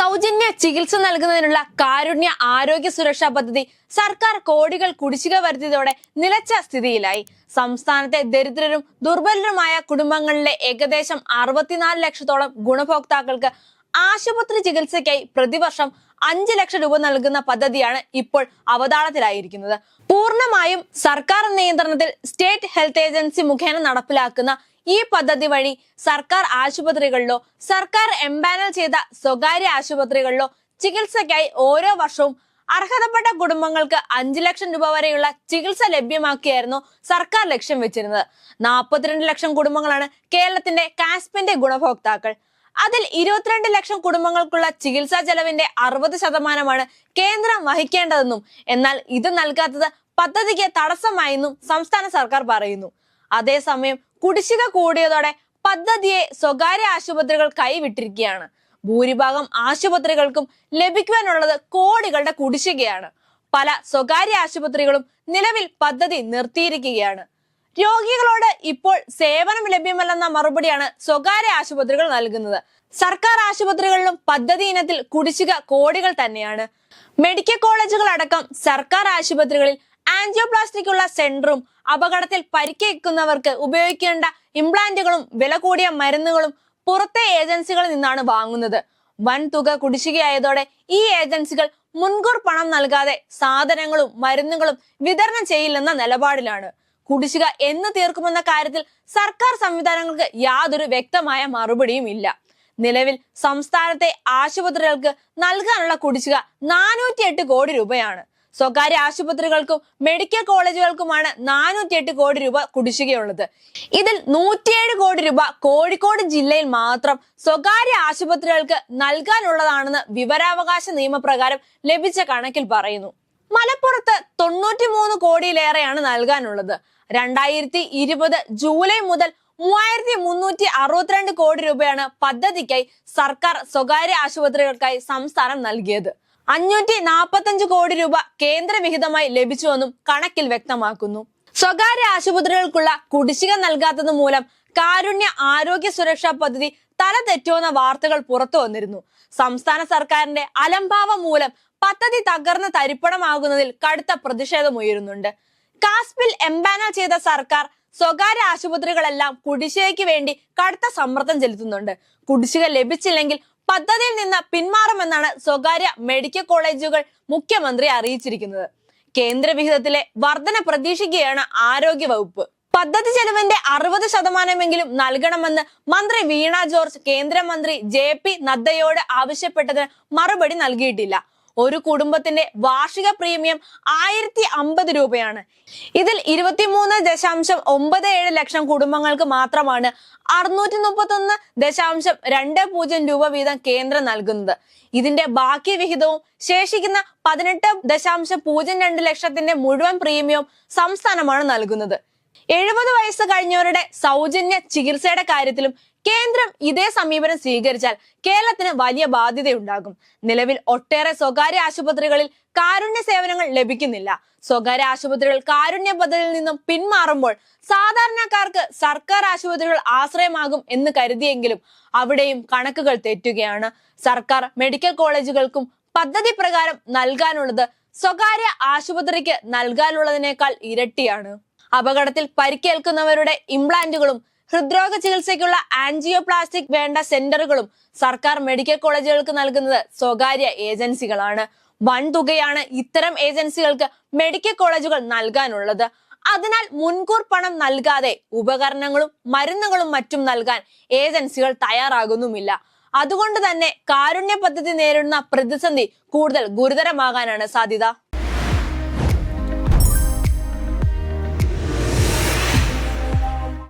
സൗജന്യ ചികിത്സ നൽകുന്നതിനുള്ള കാരുണ്യ ആരോഗ്യ സുരക്ഷാ പദ്ധതി സർക്കാർ കോടികൾ കുടിശ്ശിക വരുത്തിയതോടെ നിലച്ച സ്ഥിതിയിലായി. സംസ്ഥാനത്തെ ദരിദ്രരും ദുർബലരുമായ കുടുംബങ്ങളിലെ ഏകദേശം അറുപത്തിനാല് ലക്ഷത്തോളം ഗുണഭോക്താക്കൾക്ക് ആശുപത്രി ചികിത്സയ്ക്കായി പ്രതിവർഷം അഞ്ച് ലക്ഷം രൂപ നൽകുന്ന പദ്ധതിയാണ് ഇപ്പോൾ അവതാളത്തിലായിരിക്കുന്നത്. പൂർണമായും സർക്കാർ നിയന്ത്രണത്തിൽ സ്റ്റേറ്റ് ഹെൽത്ത് ഏജൻസി മുഖേന നടപ്പിലാക്കുന്ന ഈ പദ്ധതി വഴി സർക്കാർ ആശുപത്രികളിലോ സർക്കാർ എംപാനൽ ചെയ്ത സ്വകാര്യ ആശുപത്രികളിലോ ചികിത്സയ്ക്കായി ഓരോ വർഷവും അർഹതപ്പെട്ട കുടുംബങ്ങൾക്ക് അഞ്ചു ലക്ഷം രൂപ വരെയുള്ള ചികിത്സ ലഭ്യമാക്കിയായിരുന്നു സർക്കാർ ലക്ഷ്യം വെച്ചിരുന്നത്. നാൽപ്പത്തിരണ്ട് ലക്ഷം കുടുംബങ്ങളാണ് കേരളത്തിന്റെ കാസ്പിന്റെ ഗുണഭോക്താക്കൾ. അതിൽ ഇരുപത്തിരണ്ട് ലക്ഷം കുടുംബങ്ങൾക്കുള്ള ചികിത്സാ ചെലവിന്റെ അറുപത് ശതമാനമാണ് കേന്ദ്രം വഹിക്കേണ്ടതെന്നും എന്നാൽ ഇത് നൽകാത്തത് പദ്ധതിക്ക് തടസ്സമായെന്നും സംസ്ഥാന സർക്കാർ പറയുന്നു. അതേസമയം കുടിശ്ശിക കൂടിയതോടെ പദ്ധതിയെ സ്വകാര്യ ആശുപത്രികൾ കൈവിട്ടിരിക്കുകയാണ്. ഭൂരിഭാഗം ആശുപത്രികൾക്കും ലഭിക്കുവാനുള്ളത് കോടികളുടെ കുടിശ്ശികയാണ്. പല സ്വകാര്യ ആശുപത്രികളും നിലവിൽ പദ്ധതി നിർത്തിയിരിക്കുകയാണ്. രോഗികളോട് ഇപ്പോൾ സേവനം ലഭ്യമല്ലെന്ന മറുപടിയാണ് സ്വകാര്യ ആശുപത്രികൾ നൽകുന്നത്. സർക്കാർ ആശുപത്രികളിലും പദ്ധതി ഇനത്തിൽ കുടിശ്ശിക കോടികൾ തന്നെയാണ്. മെഡിക്കൽ കോളേജുകൾ അടക്കം സർക്കാർ ആശുപത്രികളിൽ ആൻജിയോപ്ലാസ്റ്റിക്കുള്ള സെന്ററും അപകടത്തിൽ പരിക്കേൽക്കുന്നവർക്ക് ഉപയോഗിക്കേണ്ട ഇംപ്ലാന്റുകളും വില കൂടിയ മരുന്നുകളും പുറത്തെ ഏജൻസികളിൽ നിന്നാണ് വാങ്ങുന്നത്. വൻ തുക കുടിശ്ശികയായതോടെ ഈ ഏജൻസികൾ മുൻകൂർ പണം നൽകാതെ സാധനങ്ങളും മരുന്നുകളും വിതരണം ചെയ്യില്ലെന്ന നിലപാടിലാണ്. കുടിശ്ശിക എന്ന് തീർക്കുമെന്ന കാര്യത്തിൽ സർക്കാർ സംവിധാനങ്ങൾക്ക് യാതൊരു വ്യക്തമായ മറുപടിയും ഇല്ല. നിലവിൽ സംസ്ഥാനത്തെ ആശുപത്രികൾക്ക് നൽകാനുള്ള കുടിശ്ശിക നാനൂറ്റിയെട്ട് കോടി രൂപയാണ്. സ്വകാര്യ ആശുപത്രികൾക്കും മെഡിക്കൽ കോളേജുകൾക്കുമാണ് നാനൂറ്റിയെട്ട് കോടി രൂപ കുടിശ്ശികയുള്ളത്. ഇതിൽ നൂറ്റിയേഴ് കോടി രൂപ കോഴിക്കോട് ജില്ലയിൽ മാത്രം സ്വകാര്യ ആശുപത്രികൾക്ക് നൽകാനുള്ളതാണെന്ന് വിവരാവകാശ നിയമപ്രകാരം ലഭിച്ച കണക്കിൽ പറയുന്നു. മലപ്പുറത്ത് തൊണ്ണൂറ്റിമൂന്ന് കോടിയിലേറെയാണ് നൽകാനുള്ളത്. രണ്ടായിരത്തി ഇരുപത് ജൂലൈ മുതൽ മൂവായിരത്തി മുന്നൂറ്റി അറുപത്തിരണ്ട് കോടി രൂപയാണ് പദ്ധതിക്കായി സർക്കാർ സ്വകാര്യ ആശുപത്രികൾക്കായി സംസ്ഥാനം നൽകിയത്. അഞ്ഞൂറ്റി നാൽപ്പത്തഞ്ച് കോടി രൂപ കേന്ദ്രവിഹിതമായി ലഭിച്ചുവെന്നും കണക്കിൽ വ്യക്തമാക്കുന്നു. സ്വകാര്യ ആശുപത്രികൾക്കുള്ള കുടിശ്ശിക നൽകാത്തത് മൂലം കാരുണ്യ ആരോഗ്യ സുരക്ഷാ പദ്ധതി തല തെറ്റുമെന്ന വാർത്തകൾ പുറത്തു വന്നിരുന്നു. സംസ്ഥാന സർക്കാരിന്റെ അലംഭാവം മൂലം പദ്ധതി തകർന്ന് തരിപ്പണമാകുന്നതിൽ കടുത്ത പ്രതിഷേധമുയരുന്നുണ്ട് കാസ്പിൽ എംപാനൽ ചെയ്ത സർക്കാർ സ്വകാര്യ ആശുപത്രികളെല്ലാം കുടിശ്ശികയ്ക്ക് വേണ്ടി കടുത്ത സമ്മർദ്ദം ചെലുത്തുന്നുണ്ട്. കുടിശ്ശിക ലഭിച്ചില്ലെങ്കിൽ പദ്ധതിയിൽ നിന്ന് പിന്മാറുമെന്നാണ് സ്വകാര്യ മെഡിക്കൽ കോളേജുകൾ മുഖ്യമന്ത്രി അറിയിച്ചിരിക്കുന്നത്. കേന്ദ്ര വിഹിതത്തിലെ വർധന പ്രതീക്ഷിക്കുകയാണ് ആരോഗ്യ വകുപ്പ് പദ്ധതി ചെലവിന്റെ അറുപത് ശതമാനമെങ്കിലും നൽകണമെന്ന് മന്ത്രി വീണ ജോർജ് കേന്ദ്രമന്ത്രി ജെ പി നദ്ദയോട് ആവശ്യപ്പെട്ടതിന് മറുപടി നൽകിയിട്ടില്ല. ഒരു കുടുംബത്തിന്റെ വാർഷിക പ്രീമിയം ആയിരത്തി അമ്പത് രൂപയാണ്. ഇതിൽ ഇരുപത്തിമൂന്ന് ദശാംശം ഒമ്പത് ഏഴ് ലക്ഷം കുടുംബങ്ങൾക്ക് മാത്രമാണ് അറുന്നൂറ്റി മുപ്പത്തി ഒന്ന് ദശാംശം രണ്ട് പൂജ്യം രൂപ വീതം കേന്ദ്രം നൽകുന്നത്. ഇതിന്റെ ബാക്കി വിഹിതവും ശേഷിക്കുന്ന പതിനെട്ട് ദശാംശം പൂജ്യം രണ്ട് ലക്ഷത്തിന്റെ മുഴുവൻ പ്രീമിയവും സംസ്ഥാനമാണ് നൽകുന്നത്. എഴുപത് വയസ്സ് കഴിഞ്ഞവരുടെ സൗജന്യ ചികിത്സയുടെ കാര്യത്തിലും കേന്ദ്രം ഇതേ സമീപനം സ്വീകരിച്ചാൽ കേരളത്തിന് വലിയ ബാധ്യതയുണ്ടാകും. നിലവിൽ ഒട്ടേറെ സ്വകാര്യ ആശുപത്രികളിൽ കാരുണ്യ സേവനങ്ങൾ ലഭിക്കുന്നില്ല. സ്വകാര്യ ആശുപത്രികൾ കാരുണ്യ പദ്ധതിയിൽ നിന്നും പിന്മാറുമ്പോൾ സാധാരണക്കാർക്ക് സർക്കാർ ആശുപത്രികൾ ആശ്രയമാകും എന്ന് കരുതിയെങ്കിലും അവിടെയും കണക്കുകൾ തെറ്റുകയാണ്. സർക്കാർ മെഡിക്കൽ കോളേജുകൾക്കും പദ്ധതി പ്രകാരം നൽകാനുള്ളത് സ്വകാര്യ ആശുപത്രിക്ക് നൽകാനുള്ളതിനേക്കാൾ ഇരട്ടിയാണ്. അപകടത്തിൽ പരിക്കേൽക്കുന്നവരുടെ ഇംപ്ലാന്റുകളും ഹൃദ്രോഗ ചികിത്സയ്ക്കുള്ള ആൻജിയോപ്ലാസ്റ്റിക് വേണ്ട സെന്ററുകളും സർക്കാർ മെഡിക്കൽ കോളേജുകൾക്ക് നൽകുന്നത് സ്വകാര്യ ഏജൻസികളാണ്. വൻ തുകയാണ് ഇത്തരം ഏജൻസികൾക്ക് മെഡിക്കൽ കോളേജുകൾ നൽകാനുള്ളത്. അതിനാൽ മുൻകൂർ പണം നൽകാതെ ഉപകരണങ്ങളും മരുന്നുകളും മറ്റും നൽകാൻ ഏജൻസികൾ തയ്യാറാകുന്നുമില്ല. അതുകൊണ്ട് തന്നെ കാരുണ്യ പദ്ധതി നേരിടുന്ന പ്രതിസന്ധി കൂടുതൽ ഗുരുതരമാകാനാണ് സാധ്യത.